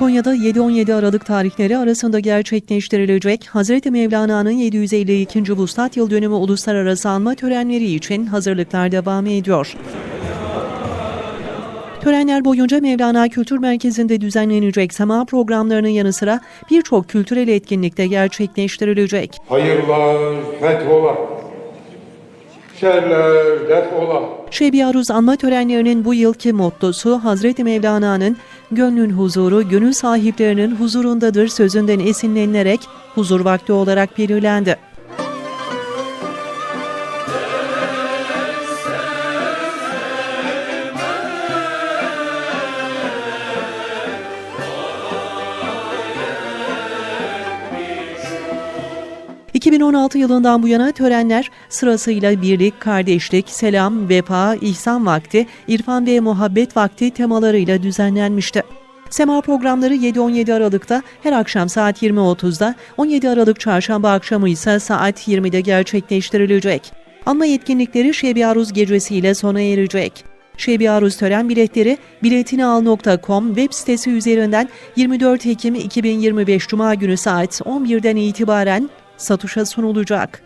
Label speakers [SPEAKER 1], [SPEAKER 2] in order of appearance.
[SPEAKER 1] Konya'da 7-17 Aralık tarihleri arasında gerçekleştirilecek Hazreti Mevlana'nın 752. Vuslat Yıl Dönümü Uluslararası Anma Törenleri için hazırlıklar devam ediyor. Törenler boyunca Mevlana Kültür Merkezi'nde düzenlenecek sema programlarının yanı sıra birçok kültürel etkinlikte gerçekleştirilecek.
[SPEAKER 2] Hayırlar fethola, şerler defola.
[SPEAKER 1] Şebi Aruz anma törenlerinin bu yılki mottosu Hazreti Mevlana'nın gönlün huzuru, gönül sahiplerinin huzurundadır sözünden esinlenilerek huzur vakti olarak belirlendi. ...2016 yılından bu yana törenler sırasıyla birlik, kardeşlik, selam, vefa, ihsan vakti, irfan ve muhabbet vakti temalarıyla düzenlenmişti. Sema programları 7-17 Aralık'ta her akşam saat 20.30'da, 17 Aralık çarşamba akşamı ise saat 20'de gerçekleştirilecek. Anma etkinlikleri Şebi Aruz gecesiyle sona erecek. Şebi Aruz tören biletleri biletinial.com web sitesi üzerinden 24 Ekim 2025 Cuma günü saat 11'den itibaren satışa sunulacak.